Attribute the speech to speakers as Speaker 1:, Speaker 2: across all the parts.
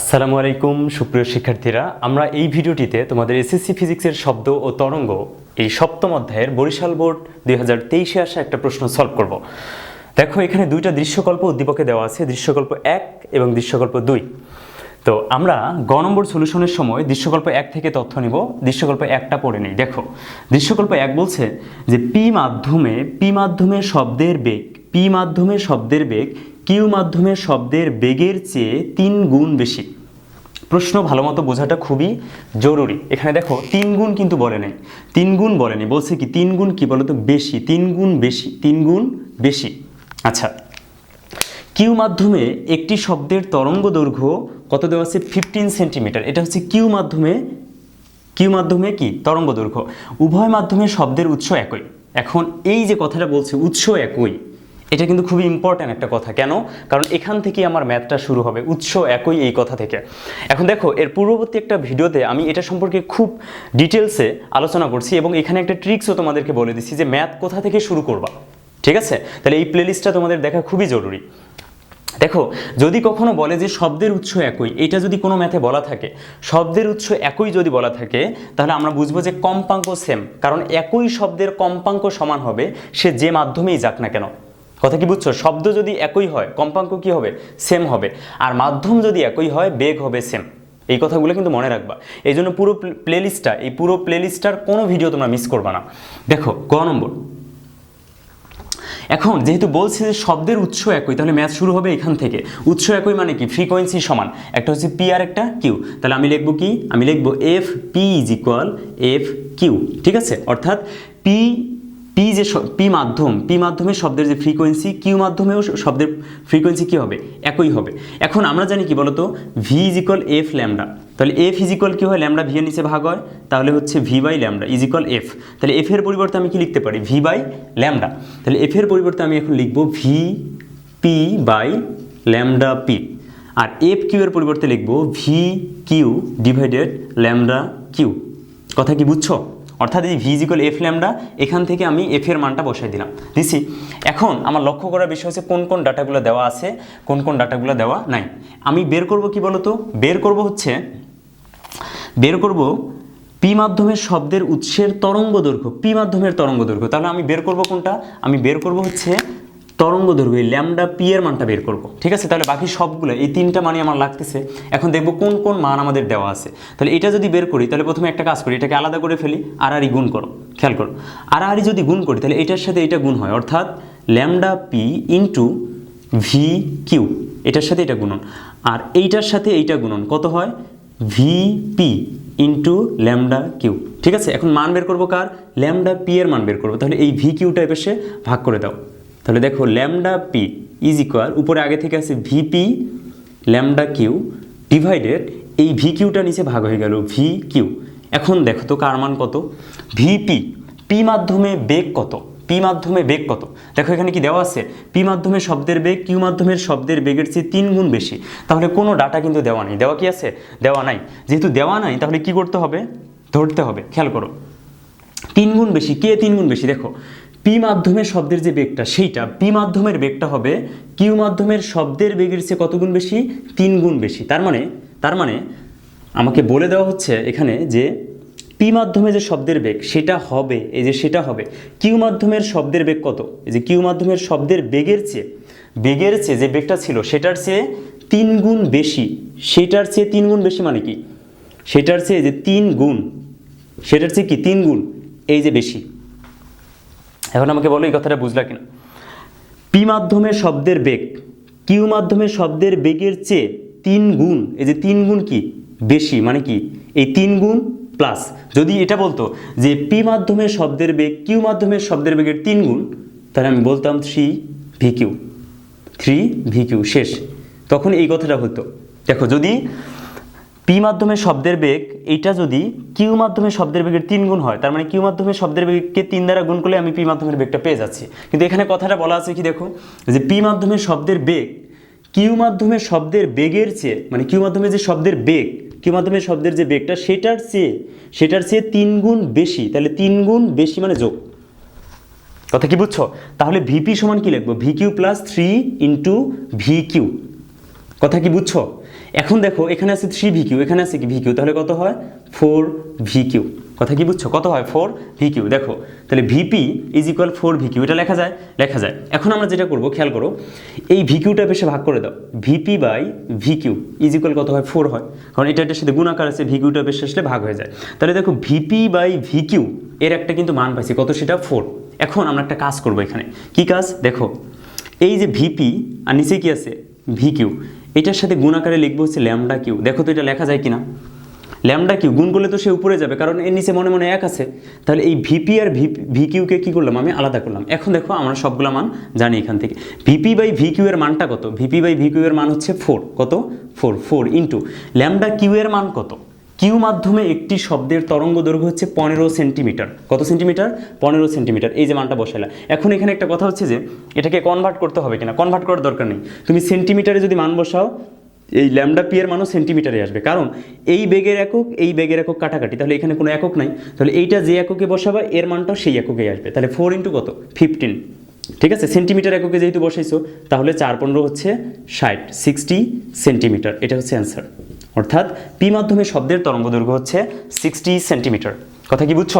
Speaker 1: আসসালামু আলাইকুম, সুপ্রিয় শিক্ষার্থীরা। আমরা এই ভিডিওটিতে তোমাদের এসএসসি ফিজিক্সের শব্দ ও তরঙ্গ এই সপ্তম অধ্যায়ের বরিশাল বোর্ড দুই হাজার তেইশে আসা একটা প্রশ্ন সলভ করব। দেখো, এখানে দুইটা দৃশ্যকল্প উদ্দীপকে দেওয়া আছে, দৃশ্যকল্প এক এবং দৃশ্যকল্প দুই। তো আমরা গ নম্বর সলিউশনের সময় দৃশ্যকল্প এক থেকে তথ্য নিব, দৃশ্যকল্প একটা পড়ে নেই। দেখো, দৃশ্যকল্প এক বলছে যে পি মাধ্যমে পি মাধ্যমে শব্দের বেগ, পি মাধ্যমে শব্দের বেগ কিউ মাধ্যমে শব্দের বেগের চেয়ে তিন গুণ বেশি। প্রশ্ন ভালো মতো বোঝাটা খুবই জরুরি। এখানে দেখো, তিন গুণ কিন্তু বলে নাই। তিন গুণ বলেনি বলছে কি, তিন গুণ কি বলতো? বেশি। তিন গুণ বেশি। তিন গুণ বেশি। আচ্ছা। কিউ মাধ্যমে একটি শব্দের তরঙ্গ দৈর্ঘ্য কত দেওয়া আছে? ফিফটিন সেন্টিমিটার এটা হচ্ছে কিউ মাধ্যমে কিউ মাধ্যমে কি? তরঙ্গ দৈর্ঘ্য। উভয় মাধ্যমে শব্দের উৎস একই। এখন এই যে কথাটা বলছে, উৎস একই। এটা কিন্তু খুবই ইম্পর্ট্যান্ট একটা কথা। কেন? কারণ এখান থেকেই আমার ম্যাথটা শুরু হবে, উৎস একই এই কথা থেকে। এখন দেখো, এর পূর্ববর্তী একটা ভিডিওতে আমি এটা সম্পর্কে খুব ডিটেলসে আলোচনা করছি এবং এখানে একটা ট্রিক্সও তোমাদেরকে বলে দিচ্ছি যে ম্যাথ কোথা থেকে শুরু করবা। ঠিক আছে? তাহলে এই প্লেলিস্টটা তোমাদের দেখা খুবই জরুরি। দেখো, যদি কখনো বলে যে শব্দের উৎস একই, এটা যদি কোনো ম্যাথে বলা থাকে, শব্দের উৎস একই যদি বলা থাকে, তাহলে আমরা বুঝব যে কম্পাঙ্ক সেম কারণ একই শব্দের কম্পাঙ্ক সমান হবে, সে যে মাধ্যমেই যাক না কেন। কথা কি বুঝছ? শব্দ যদি একই হয়, কম্পাঙ্ক কি হবে? সেম হবে। আর মাধ্যম যদি একই হয়, বেগ হবে সেম এই কথাগুলো কিন্তু মনে রাখবা। এই জন্য পুরো প্লেলিস্টটা এই পুরো প্লেলিস্টটার কোনো ভিডিও তোমরা মিস করবা না। দেখো, ক নম্বর। এখন যেহেতু বলছে যে শব্দের উৎস একই, তাহলে ম্যাথ শুরু হবে এখান থেকে। উৎস একই মানে কি? ফ্রিকোয়েন্সি সমান। একটা হচ্ছে পি আর একটা কিউ তাহলে আমি লিখব কি? আমি লিখব F P is equal F Q ঠিক আছে? অর্থাৎ পি পি যে পি মাধ্যম পি মাধ্যমে শব্দের যে ফ্রিকোয়েন্সি কিউ মাধ্যমেও শব্দের ফ্রিকোয়েন্সি কী হবে? একই হবে। এখন আমরা জানি কি বলতো? V is equal F lambda তাহলে এফ ইজ ইকুয়াল কী হয়? ল্যামডা ভি এর নিচে ভাগ হয়। তাহলে হচ্ছে V by lambda is equal F তাহলে এফ এর পরিবর্তে আমি কি লিখতে পারি? ভি বাই ল্যামডা তাহলে এফ এর পরিবর্তে আমি এখন লিখব V P by lambda P R F Q এর পরিবর্তে লিখব V Q divided lambda Q কথা কি বুঝছ? অর্থাৎ এই ভিজিক্যাল এফ ল্যামডা এখান থেকে আমি এফ এর মানটা বসাই দিলাম। দিছি, এখন আমার লক্ষ্য করার বিষয় হচ্ছে কোন কোন ডাটাগুলো দেওয়া আছে, কোন কোন ডাটাগুলো দেওয়া নাই। আমি বের করব কি বলতো? বের করব হচ্ছে, বের করব পি মাধ্যমের শব্দের উৎসের তরঙ্গ দৈর্ঘ্য, পি মাধ্যমের তরঙ্গ দৈর্ঘ্য। তাহলে আমি বের করব কোনটা? আমি বের করব হচ্ছে তরঙ্গ দৈর্ঘ্য এই ল্যামডা পি এর মানটা বের করব। ঠিক আছে? তাহলে বাকি সবগুলো, এই তিনটা মানই আমার লাগতেছে। এখন দেখব কোন কোন মান আমাদের দেওয়া আছে। তাহলে এটা যদি বের করি, তাহলে প্রথমে একটা কাজ করি, এটাকে আলাদা করে ফেলি, আর আরই গুণ করো, খেয়াল করো। আর আরই যদি গুণ করি, তাহলে এটার সাথে এটা গুণ হয়। অর্থাৎ lambda P into V Q, এটার সাথে এটা গুণন। আর এইটার সাথে এইটা গুণন, কত হয়? V P into lambda Q. ঠিক আছে? এখন মান বের করব কার? ল্যামডা পি এর মান বের করব। তাহলে এই ভি কিউটা এসে ভাগ করে দাও। তাহলে দেখো ল্যামডা পি ইজ ইকুয়াল উপরে আগে থেকে আছে ভিপি ল্যামডা কিউ ডিভাইডেড এই ভি কিউটা নিচে ভাগ হয়ে গেল ভি কিউ এখন দেখো তো কার মান কত? ভিপি পি মাধ্যমে বেগ কত? পি মাধ্যমে বেগ কত? দেখো এখানে কি দেওয়া আছে? পি মাধ্যমে শব্দের বেগ কিউ মাধ্যমের শব্দের বেগের চেয়ে তিন গুণ বেশি। তাহলে কোনো ডাটা কিন্তু দেওয়া নেই। দেওয়া কি আছে? দেওয়া নাই। যেহেতু দেওয়া নাই, তাহলে কি করতে হবে? ধরতে হবে। খেয়াল করো। তিন গুণ বেশি। কে তিন গুণ বেশি? দেখো। পি মাধ্যমের শব্দের যে বেগটা, সেইটা, পি মাধ্যমের বেগটা হবে কিউ মাধ্যমের শব্দের বেগের চেয়ে কত গুণ বেশি? তিন গুণ বেশি। তার মানে তার মানে আমাকে বলে দেওয়া হচ্ছে এখানে যে পি মাধ্যমে যে শব্দের বেগ, সেটা হবে, এই যে সেটা হবে। কিউ মাধ্যমের শব্দের বেগ কত? এই যে কিউ মাধ্যমের শব্দের বেগের চেয়ে বেগের চেয়ে যে বেগটা ছিল, সেটার চেয়ে তিন গুণ বেশি। সেটার চেয়ে তিন গুণ বেশি মানে কি? সেটার চেয়ে যে তিন গুণ, সেটার চেয়ে কি? তিন গুণ, এই যে বেশি। এখন আমাকে বলো এই কথাটা বুঝলা কিনা? পি মাধ্যমে শব্দের বেগ, কিউ মাধ্যমে শব্দের বেগের চেয়ে তিন গুণ, এই যে তিন গুণ কি? বেশি মানে কি? এই তিন গুণ প্লাস যদি এটা বলতো যে পি মাধ্যমে শব্দের বেগ, কিউ মাধ্যমে শব্দের বেগের তিন গুণ, তাহলে আমি বলতাম three V Q three V Q শেষ। তখন এই কথাটা হতো। দেখো, যদি পি মাধ্যমে শব্দের বেগ এইটা যদি কিউ মাধ্যমে শব্দের বেগের তিন গুণ হয়, তার মানে কিউ মাধ্যমে শব্দের বেগকে তিন দ্বারা গুণ করলে আমি পি মাধ্যমের বেগটা পেয়ে যাচ্ছি। কিন্তু এখানে কথাটা বলা আছে কি দেখো, যে পি মাধ্যমে শব্দের বেগ কিউ মাধ্যমে শব্দের বেগের চেয়ে মানে কিউ মাধ্যমে যে শব্দের বেগ কিউ মাধ্যমে শব্দের যে বেগটা, সেটার চেয়ে সেটার চেয়ে তিন গুণ বেশি, তাহলে তিন গুণ বেশি মানে যোগ। কথা কি বুঝছ? তাহলে ভিপি সমান কি লিখব? V Q plus three into V Q কথা কি বুঝছ? এখন দেখো, এখানে আছে থ্রি ভিকিউ এখানে আছে কি ভি কিউ তাহলে কত হয়? ফোর ভিকিউ কথা কি বুঝছ? কত হয়? ফোর ভিকিউ দেখো, তাহলে VP is equal four VQ এটা লেখা যায়? লেখা যায়। এখন আমরা যেটা করব, খেয়াল করো, এই ভিকিউটা বেশি ভাগ করে দাও। VP by VQ is equal কত হয়? ফোর হয়। কারণ এটা এটার সাথে গুণাকার আছে ভিকিউটা বেশি আসলে ভাগ হয়ে যায়। তাহলে দেখো ভিপি বাই ভিকিউ এর একটা কিন্তু মান পাইছি। কত সেটা? ফোর এখন আমরা একটা কাজ করব এখানে। কি কাজ? দেখো, এই যে ভিপি আর নিচে কি আছে? ভিকিউ এটার সাথে গুণ আকারে লিখব হচ্ছে ল্যামডা কিউ। দেখো তো এটা লেখা যায় কিনা? ল্যামডা কিউ, গুণ করলে তো সে উপরে যাবে, কারণ এর নিচে মনে মনে এক আছে। তাহলে এই ভিপি আর ভি ভিকিউকে কী করলাম আমি? আলাদা করলাম। এখন দেখো আমরা সবগুলো মান জানি এখান থেকে। ভিপি বাই ভিকিউ এর মানটা কত? ভিপি বাই ভিকিউ এর মান হচ্ছে ফোর কত? Four four into lambda Q এর মান কত? কিউ মাধ্যমে একটি শব্দের তরঙ্গ দৈর্ঘ্য হচ্ছে পনেরো সেন্টিমিটার। কত সেন্টিমিটার? পনেরো সেন্টিমিটার। এই যে মানটা বসাইলা। এখন এখানে একটা কথা হচ্ছে যে, এটাকে কনভার্ট করতে হবে কিনা? কনভার্ট করার দরকার নেই। তুমি সেন্টিমিটারে যদি মান বসাও, এই ল্যামডা পি এর মানও সেন্টিমিটারে আসবে। কারণ এই বেগের একক, এই বেগের একক কাটাকাটি। তাহলে এখানে কোনো একক নাই। তাহলে এইটা যে এককে বসাবা, এর মানটাও সেই এককেই আসবে। তাহলে ফোর ইন্টু কত? ফিফটিন ঠিক আছে? সেন্টিমিটার এককে যেহেতু বসাইছো, তাহলে চার পনেরো হচ্ছে ষাট। Sixty centimetre. এটা হচ্ছে অ্যান্সার অর্থাৎ পি মাধ্যমে শব্দের তরঙ্গ দৈর্ঘ্য হচ্ছে সিক্সটি সেন্টিমিটার কথা কি বুঝছ?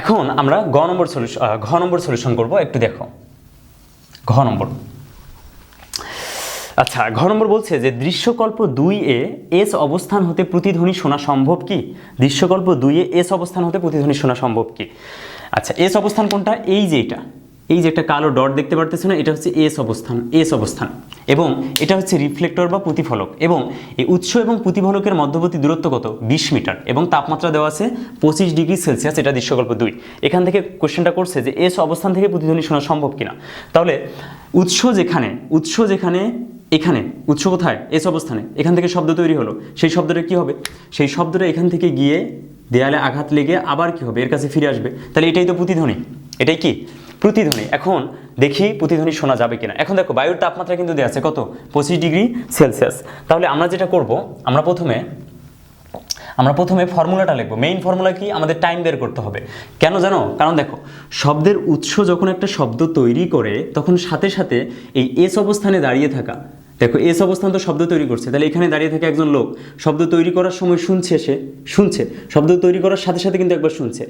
Speaker 1: এখন আমরা গ নম্বর সলিউশন ঘ নম্বর সলিউশন করব, একটু দেখো। ঘ নম্বর। আচ্ছা ঘ নম্বর বলছে যে দৃশ্যকল্প দুই এ এস অবস্থান হতে প্রতিধ্বনি শোনা সম্ভব কি? দৃশ্যকল্প দুই এ এস অবস্থান হতে প্রতিধ্বনি শোনা সম্ভব কি? আচ্ছা এস অবস্থান কোনটা? এই যে এটা। এই যে একটা কালো ডট দেখতে পারতেছো না, এটা হচ্ছে এস অবস্থান এস অবস্থান। এবং এটা হচ্ছে রিফ্লেক্টর বা প্রতিফলক। এবং এই উৎস এবং প্রতিফলকের মধ্যবর্তী দূরত্ব কত? বিশ মিটার। এবং তাপমাত্রা দেওয়া আছে পঁচিশ ডিগ্রি সেলসিয়াস, এটা দৃশ্যকল্প দুই। এখান থেকে কোশ্চেনটা করছে যে এস অবস্থান থেকে প্রতিধ্বনি শোনা সম্ভব কিনা? তাহলে উৎস যেখানে উৎস যেখানে, এখানে, উৎস কোথায়? এস অবস্থানে। এখান থেকে শব্দ তৈরি হলো। সেই শব্দটা কি হবে? সেই শব্দটা এখান থেকে গিয়ে দেয়ালে আঘাত লেগে আবার কি হবে? এর কাছে ফিরে আসবে। তাহলে এটাই তো প্রতিধ্বনি। এটাই কি? প্রতিধ্বনি। এখন দেখি প্রতিধ্বনি শোনা যাবে কিনা। এখন দেখো, বায়ুর তাপমাত্রা কিন্তু দেওয়া আছে কত? পঁচিশ ডিগ্রি সেলসিয়াস। তাহলে আমরা যেটা করব, আমরা প্রথমে আমরা প্রথমে ফর্মুলাটা লিখব। মেইন ফর্মুলা কি? আমাদের টাইম বের করতে হবে। কেন জানো? কারণ দেখো, শব্দের উৎস যখন একটা শব্দ তৈরি করে, তখন সাথে সাথে এই এস অবস্থানে দাঁড়িয়ে থাকা দেখো, এস অবস্থান তো শব্দ তৈরি করছে। তাহলে এখানে দাঁড়িয়ে থাকে একজন লোক। শব্দ তৈরি করার সময় শুনছে সে, শুনছে। শব্দ তৈরি করার সাথে সাথে কিন্তু একবার শুনছে।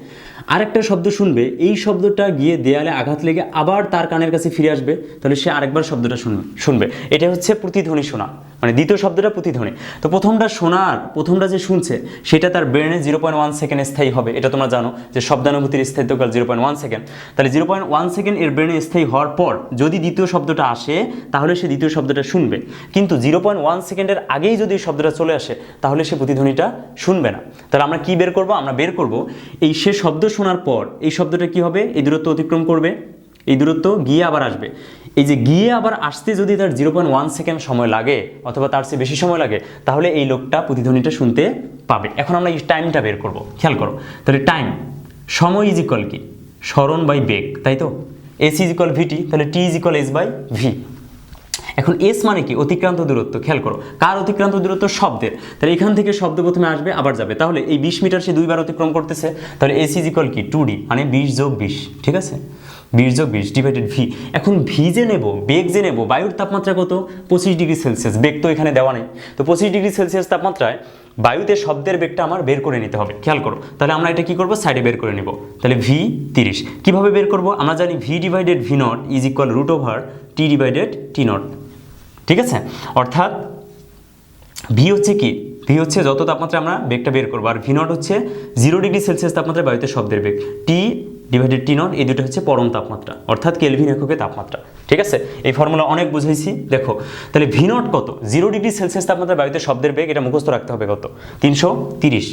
Speaker 1: আরেকটা শব্দ শুনবে, এই শব্দটা গিয়ে দেয়ালে আঘাত লেগে আবার তার কানের কাছে ফিরে আসবে। তাহলে সে আরেকবার শব্দটা শুনবে। শুনবে। এটা হচ্ছে প্রতিধ্বনি শোনা। মানে দ্বিতীয় শব্দটা প্রতিধ্বনি। তো প্রথমটা শোনার প্রথমটা যে শুনছে, সেটা তার ব্রেনে জিরো পয়েন্ট ওয়ান সেকেন্ড স্থায়ী হবে। এটা তোমরা জানো যে শব্দানুভূতির স্থায়িত্বকাল জিরো পয়েন্ট ওয়ান সেকেন্ড তাহলে জিরো পয়েন্ট ওয়ান সেকেন্ড এর ব্রেনে স্থায়ী হওয়ার পর যদি দ্বিতীয় শব্দটা আসে, তাহলে সে দ্বিতীয় শব্দটা শুনবে। কিন্তু জিরো পয়েন্ট ওয়ান সেকেন্ডের আগেই যদি শব্দটা চলে আসে, তাহলে সে প্রতিধ্বনিটা শুনবে না। তাহলে আমরা কি বের করব? আমরা বের করব, এই সে শব্দ শোনার পর এই শব্দটা কি হবে? এই দূরত্ব অতিক্রম করবে। এই দূরত্ব গিয়ে আবার আসবে। এই যে গিয়ে আবার আসতে যদি তার জিরো পয়েন্ট ওয়ান সেকেন্ড সময় লাগে অথবা তার চেয়ে বেশি সময় লাগে, তাহলে এই লোকটা প্রতিধ্বনিটা শুনতে পাবে। এখন আমরা এই টাইমটা বের করব। খেয়াল করো। তাহলে টাইম সময় ইজ ইকুয়াল কি? স্মরণ বাই বেগ, তাই তো? এস ইজ ইকুয়াল ভিটি তাহলে T is equal S by V এখন এস মানে কি? অতিক্রান্ত দূরত্ব, খেয়াল করো। কার অতিক্রান্ত দূরত্ব? শব্দের। তাহলে এখান থেকে শব্দ প্রথমে আসবে, আবার যাবে। তাহলে এই বিশ মিটার সে দুইবার অতিক্রম করতেছে। তাহলে এস ইজ ইকুয়াল কি? টু ডি মানে বিশ যোগ বিশ, ঠিক আছে? বিশ যোগ বিশ ডিভাইডেড ভি এখন ভি যে নেব, বেগ যে নেব, বায়ুর তাপমাত্রা কত? পঁচিশ ডিগ্রি সেলসিয়াস। বেগ তো এখানে দেওয়া নেই। তো পঁচিশ ডিগ্রি সেলসিয়াস তাপমাত্রায় বায়ুতে শব্দের বেগটা আমার বের করে নিতে হবে। খেয়াল করো। তাহলে আমরা এটা কি করব? সাইডে বের করে নিব। তাহলে ভি তিরিশ। কীভাবে বের করব? আমরা জানি V divided V not is equal root over T divided T not ঠিক আছে? অর্থাৎ ভি হচ্ছে কি? ভি হচ্ছে যত তাপমাত্রা আমরা বেগটা বের করব। আর ভি নট হচ্ছে জিরো ডিগ্রি সেলসিয়াস তাপমাত্রায় বায়ুতে শব্দের বেগ। টি ডিভাইডেড টি নট এই দুটো হচ্ছে পরম তাপমাত্রা, অর্থাৎ কেলভিন এককে তাপমাত্রা, ঠিক আছে? এই ফর্মুলা অনেক বুঝাইছি, দেখো, তাহলে ভি নট কত? জিরো ডিগ্রি সেলসিয়াস তাপমাত্রা বায়ুতে শব্দের বেগ, এটা মুখস্থ রাখতে হবে কত? তিনশো তিরিশ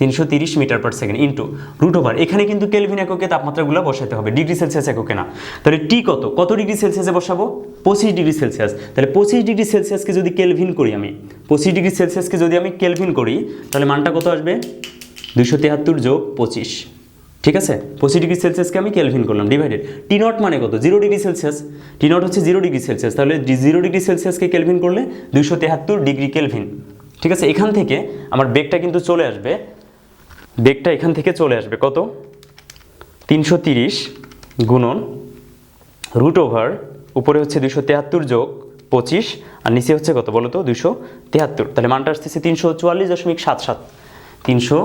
Speaker 1: তিনশো তিরিশ metre per second into root over এখানে কিন্তু কেলভিন এককে তাপমাত্রাগুলো বসাতে হবে ডিগ্রি সেলসিয়াস এককে না। তাহলে টি কত? কত ডিগ্রি সেলসিয়াসে বসাবো? পঁচিশ ডিগ্রি সেলসিয়াস তাহলে পঁচিশ ডিগ্রি সেলসিয়াসকে যদি কেলভিন করি আমি, পঁচিশ ডিগ্রি সেলসিয়াসকে যদি আমি কেলভিন করি, তাহলে মানটা কত আসবে? দুশো তেহাত্তর যোগ পঁচিশ। ঠিক আছে? পঁচিশ ডিগ্রি সেলসিয়াসকে আমি কেলভিন করলাম ডিভাইডেড টি নট মানে কত? Zero degree Celsius T not হচ্ছে জিরো ডিগ্রি সেলসিয়াস তাহলে জিরো ডিগ্রি সেলসিয়াসকে কেলভিন করলে দুশো তেহাত্তর ডিগ্রি কেলভিন ঠিক আছে? এখান থেকে আমার বেগটা কিন্তু চলে আসবে। বেগটা এখান থেকে চলে আসবে কত? তিনশো তিরিশ গুণন রুট ওভার উপরে হচ্ছে দুশো তেহাত্তর যোগ পঁচিশ, আর নিচে হচ্ছে কত বলো তো দুশো তেহাত্তর। তাহলে মানটা আসতেছে তিনশো চুয়াল্লিশ দশমিক সাত সাত। তিনশো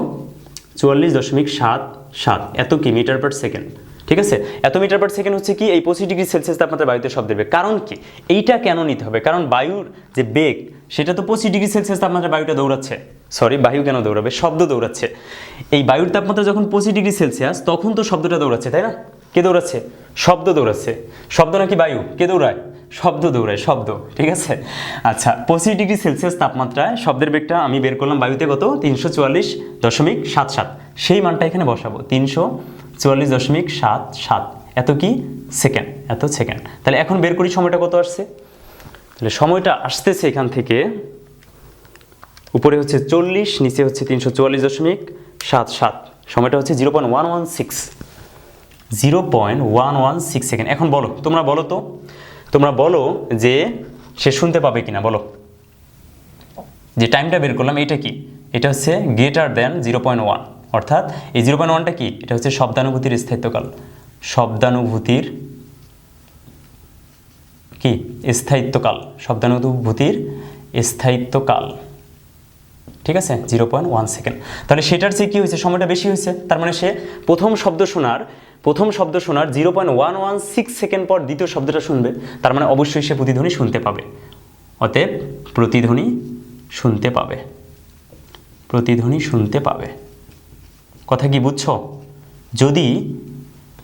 Speaker 1: চুয়াল্লিশ দশমিক সাত সাত। এত কি? মিটার পার সেকেন্ড ঠিক আছে? এত মিটার পার সেকেন্ড হচ্ছে কি? এই পঁচিশ ডিগ্রি সেলসিয়াস তাপমাত্রা বায়ুতে শব্দ দেবে কারণ কি? এইটা কেন নিতে হবে? কারণ বায়ুর যে বেগ, সেটা তো পঁচিশ ডিগ্রি সেলসিয়াস তাপমাত্রা বায়ুটা দৌড়াচ্ছে। সরি বায়ু কেন দৌড়াবে? শব্দ দৌড়াচ্ছে। এই বায়ুর তাপমাত্রা যখন পঁচিশ ডিগ্রি সেলসিয়াস, তখন তো শব্দটা দৌড়াচ্ছে, তাই না? কে দৌড়াচ্ছে? শব্দ দৌড়াচ্ছে। শব্দ নাকি বায়ু? কে দৌড়ায়? শব্দ দৌড়ায়, শব্দ, ঠিক আছে? আচ্ছা পঁচিশ ডিগ্রি সেলসিয়াস তাপমাত্রায় শব্দের বেগটা আমি বের করলাম বায়ুতে কত? তিনশো চুয়াল্লিশ দশমিক সাত সাত। সেই মানটা এখানে বসাবো, তিনশো চুয়াল্লিশ দশমিক সাত সাত। এত কি? সেকেন্ড, এত সেকেন্ড। তাহলে এখন বের করি, সময়টা কত আসছে? তাহলে সময়টা আসতেছে এখান থেকে, উপরে হচ্ছে চল্লিশ, নিচে হচ্ছে তিনশো চুয়াল্লিশ দশমিক সাত সাত। সময়টা হচ্ছে zero point one one six. Zero point one one six second. এখন বলো, তোমরা বলো তো। তোমরা বলো যে সে শুনতে পাবে কিনা, বলো। যে টাইমটা বের করলাম এটা কি? এটা হচ্ছে greater than zero point one অর্থাৎ এই জিরো পয়েন্ট ওয়ানটা কি? এটা হচ্ছে শব্দানুভূতির স্থায়িত্বকাল। শব্দানুভূতির কি? স্থায়িত্বকাল। শব্দানুভূতির স্থায়িত্বকাল। ঠিক আছে? জিরো পয়েন্ট ওয়ান সেকেন্ড তাহলে সেটার চেয়ে কী হয়েছে? সময়টা বেশি হয়েছে। তার মানে সে প্রথম শব্দ শোনার প্রথম শব্দ শোনার zero point one one six second পর দ্বিতীয় শব্দটা শুনবে, তার মানে অবশ্যই সে প্রতিধ্বনি শুনতে পাবে। অতএব প্রতিধ্বনি শুনতে পাবে। প্রতিধ্বনি শুনতে পাবে। কথা কি বুঝছ? যদি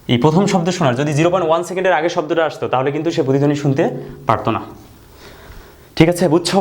Speaker 1: এই প্রথম শব্দ শোনার, যদি জিরো পয়েন্ট ওয়ান সেকেন্ডের আগে শব্দটা আসতো, তাহলে কিন্তু সে প্রতিধ্বনি শুনতে পারতো না। ঠিক আছে, বুঝছ?